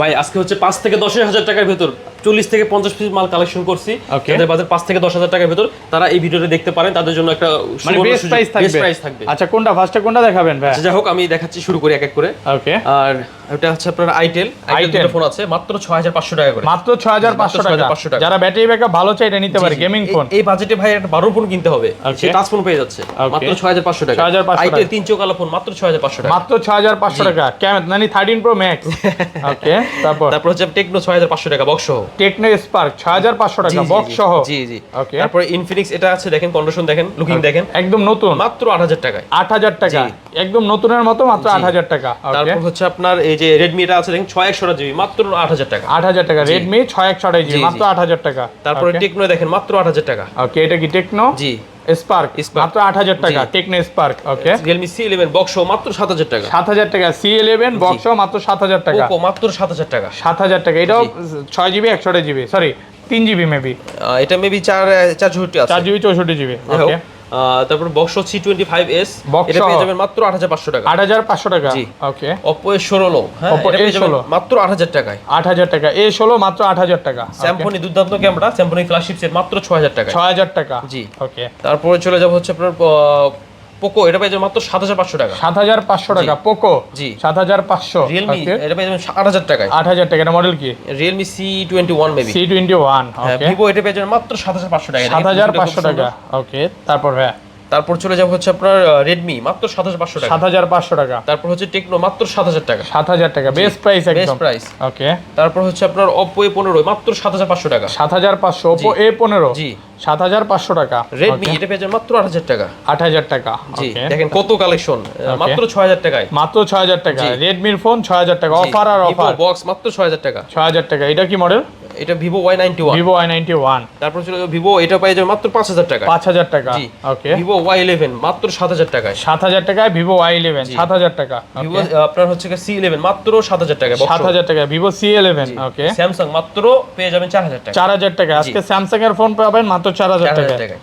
ভাই আজকে হচ্ছে পাঁচ থেকে দশ হাজার টাকার ভেতর চল্লিশ থেকে পঞ্চাশ পিস মাল কালেকশন করছি। যাদের বাজার পাঁচ থেকে দশ হাজার টাকার ভেতর তারা এই ভিডিওটা দেখতে পারেন তাদের জন্য একটা মানে প্রাইস থাকবে। আচ্ছা কোনটা ফার্স্টে কোনটা দেখাবেন ভাই? আচ্ছা, যাই হোক আমি দেখাচ্ছি শুরু করি এক এক করে। ওকে আর এটা হচ্ছে আপনার আইটেল আইটেল ফোন আছে মাত্র ছয় হাজার পাঁচশো টাকা করে। মাত্র ছয় হাজার পাঁচশো মাত্র টাকা। 6,500 টাকা। যারা ব্যাটারি ব্যাকআপ ভালো চাই এটা নিতে পারে। গেমিং ফোন এই বাজেটে ভাই একটা বারো ফোন কিনতে হবে। Okay. সে টাচ ফোন পেয়ে যাচ্ছে। মাত্র ছয় হাজার পাঁচশো টাকা। 6,500 আইটেল টাকা। তিন চোকালা ফোন মাত্র ছয় হাজার পাঁচশো টাকা। মাত্র ছয় হাজার পাঁচশো টাকা। কেমন মানে থার্টিন প্রো ম্যাক্স ওকে তারপর? তারপর হচ্ছে টেকনো ছয় হাজার পাঁচশো টাকা বক্স সহ। টেকনো স্পার্ক ছয় হাজার পাঁচশো টাকা জি, জি, বক্স। সহ। জি জি। Okay. তারপরে ইনফিনিক্স এটা আছে দেখেন কন্ডিশন দেখেন লুকিং দেখেন। একদম নতুন। মাত্র আট হাজার টাকায়। আট হাজার টাকা। একদম নতুনের মতো মাত্র আট হাজার টাকা। তারপর হচ্ছে আপনার এই যে রেডমি এটা আছে দেখেন ছয় একশো জিবি মাত্র আট হাজার টাকা। আট হাজার টাকা রেডমি ছয় একশো আঠাশ জিবি মাত্র আট হাজার টাকা। তারপরে টেকনো দেখেন মাত্র আট হাজার টাকা। ওকে এটা কি টেকনো জি। স্পার্ক মাত্র আট হাজার টাকা Tecno Spark okay Realme C eleven box মাত্র সাত হাজার টাকা। সাত হাজার টাকা সি ইলেভেন বক্স মাত্র সাত হাজার টাকা। মাত্র সাত হাজার টাকা। সাত হাজার টাকা এটাও ছয় জিবি একশো জিবি সরি তিন জিবি মেবি এটা মেবি চার চার চৌষট্টি চার জিবি চৌষট্টি জিবি ওকে তারপর box C twenty five S এটা পেয়ে যাবেন মাত্র আট হাজার পাঁচশো টাকা। আট হাজার পাঁচশো টাকা। জি। ওকে অপো এ ষোলো হ্যাঁ Oppo এটা পেয়ে যাবেন A16 মাত্র আট হাজার টাকায়। আট হাজার টাকা। এ ষোলো মাত্র আট হাজার টাকা। স্যামফোনি দুর্দান্ত ক্যামেরা স্যামফোনি ফ্ল্যাগশিপ সেট মাত্র ছয় হাজার টাকা ছয় হাজার টাকা। জি। ওকে তারপরে চলে যাব হচ্ছে আপনার পোকো এটা পেয়ে যাবেন মাত্র সাত হাজার পাঁচশো টাকা। সাত হাজার পাঁচশো টাকা পোকো জি। সাত হাজার পাঁচশো রিয়েলমি এটা পেয়ে যাবেন আট হাজার টাকায়। আট হাজার টাকা মডেল কি? Realme C twenty one maybe C twenty one Vivo এটা পেয়ে যাবেন মাত্র সাত হাজার পাঁচশো টাকা সাত হাজার পাঁচশো টাকা ওকে তারপর ভাইয়া তারপর চলে যাব হচ্ছে আপনার রেডমি মাত্র সাত হাজার পাঁচশো টাকা। সাত হাজার পাঁচশো টাকা। তারপর হচ্ছে টেকনো মাত্র সাত হাজার টাকা। সাত হাজার টাকা best price best price okay তারপর হচ্ছে আপনার অপো এ পনেরো মাত্র সাত হাজার পাঁচশো টাকা। সাত হাজার পাঁচশো ওপো এ পনেরো। জি। সাত হাজার পাঁচশো টাকা। রেডমি এটা পেয়ে যাবেন মাত্র আট হাজার টাকা। আট হাজার টাকা। জি দেখেন কত কালেকশন মাত্র ছয় হাজার টাকায়। মাত্র ছয় হাজার টাকা। রেডমির ফোন ছয় হাজার টাকা। অফার আর অফার বক্স মাত্র ছয় হাজার টাকা। ছয় হাজার টাকা। এটা কি মডেল এটা Vivo Y ninety one Vivo Y ninety one তারপর চলে ভিভো এটা পাই যাবেন মাত্র পাঁচ হাজার টাকা পাঁচ হাজার টাকা। জি ওকে ভিভো ওয়াই ইলেভেন মাত্র সাত হাজার টাকায়। সাত হাজার টাকায় ভিভো ওয়াই ইলেভেন সাত হাজার টাকা। ভিভো আপনার হচ্ছে সি ইলেভেন মাত্র সাত হাজার টাকা সাত হাজার টাকা Vivo C eleven okay Samsung মাত্র পেয়ে যাবেন চার হাজার টাকা চার হাজার টাকা আজকে স্যামসাং এর ফোন পাবেন মাত্র চার হাজার টাকা